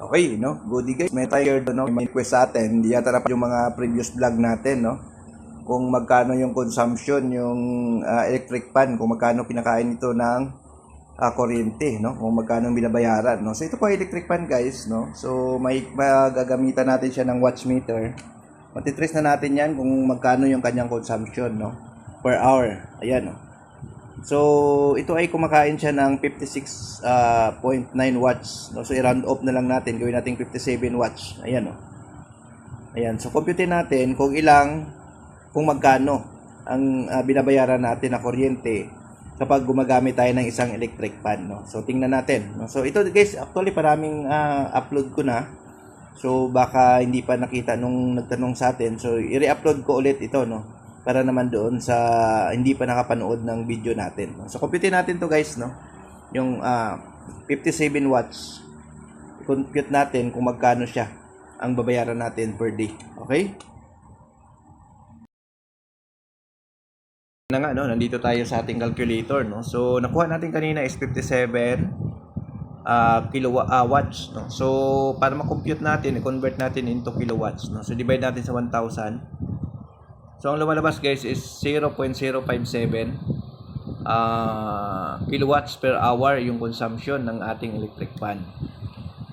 Okay, no? Goody guys. May tayo no? May request sa atin. Hindi yata na yung mga previous vlog natin, no? Kung magkano yung consumption, yung ah, electric pan, kung magkano pinakain ito ng ah, kuryente, no? Kung magkano binabayaran, no? So ito po electric pan, guys, no? So may magagamitan natin siya ng watch meter. Matitrace na natin 'yan kung magkano yung kanyang consumption, no? Per hour. Ayan, no? So, ito ay kumakain siya ng 56.9 watts. No? So, i-round off na lang natin. Gawin natin 57 watts. Ayan, oh. Ayan. So, compute natin kung ilang, kung magkano ang ah, binabayaran natin na kuryente kapag gumagamit tayo ng isang electric pan. No? So, tingnan natin. No? So, ito guys, actually paraming ah, upload ko na. So, baka hindi pa nakita nung nagtanong sa atin. So, i-re-upload ko ulit ito, no? Para naman doon sa hindi pa nakapanood ng video natin. So, compute natin to guys, no? Yung ah, 57 watts. I-compute natin kung magkano siya ang babayaran natin per day. Okay? na nga no, nandito tayo sa ating calculator no. So nakuha natin kanina is 57 uh, kilowatt uh, no. So para ma-compute natin, i-convert natin into kilowatts no. So divide natin sa 1000. So ang lumalabas guys is 0.057 uh, kilowatts per hour yung consumption ng ating electric fan.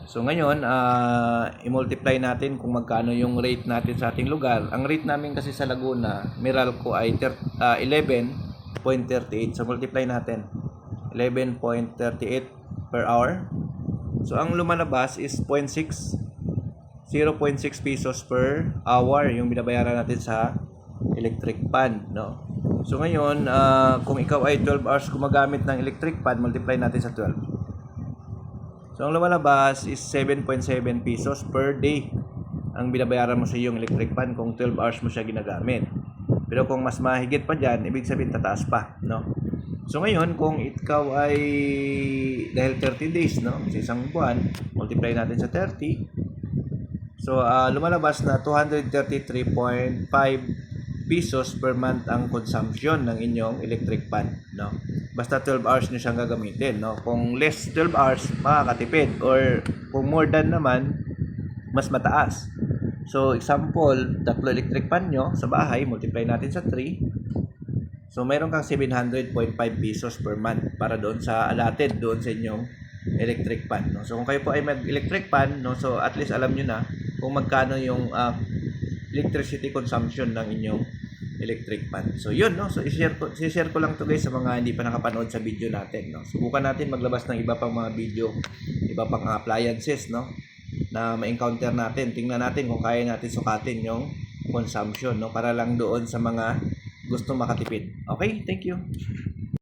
So ngayon, uh, i-multiply natin kung magkano yung rate natin sa ating lugar. Ang rate namin kasi sa Laguna, Meralco ay uh, 11.38. So multiply natin. 11.38 per hour. So ang lumalabas is 0.6 0.6 pesos per hour yung binabayaran natin sa electric pan, no? So ngayon, uh, kung ikaw ay 12 hours gumagamit ng electric pan, multiply natin sa 12. So, ang lumalabas is 7.7 pesos per day ang binabayaran mo sa iyong electric pan kung 12 hours mo siya ginagamit. Pero kung mas mahigit pa dyan, ibig sabihin tataas pa, no? So, ngayon, kung ikaw ay dahil 30 days, no? Sa isang buwan, multiply natin sa 30. So, ah, lumalabas na 233.5 pesos per month ang consumption ng inyong electric pan, no? Basta 12 hours nyo siyang gagamitin, no? Kung less 12 hours, makakatipid. Or kung more than naman, mas mataas. So, example, tatlo electric pan nyo sa bahay, multiply natin sa 3. So, meron kang 700.5 pesos per month para doon sa allotted doon sa inyong electric pan, no? So, kung kayo po ay mag-electric pan, no? So, at least alam nyo na kung magkano yung ah, electricity consumption ng inyong electric pan. So yun no, so i-share ko i-share ko lang to guys sa mga hindi pa nakapanood sa video natin no. Subukan natin maglabas ng iba pang mga video, iba pang appliances no na ma-encounter natin. Tingnan natin kung kaya natin sukatin yung consumption no para lang doon sa mga gusto makatipid. Okay? Thank you.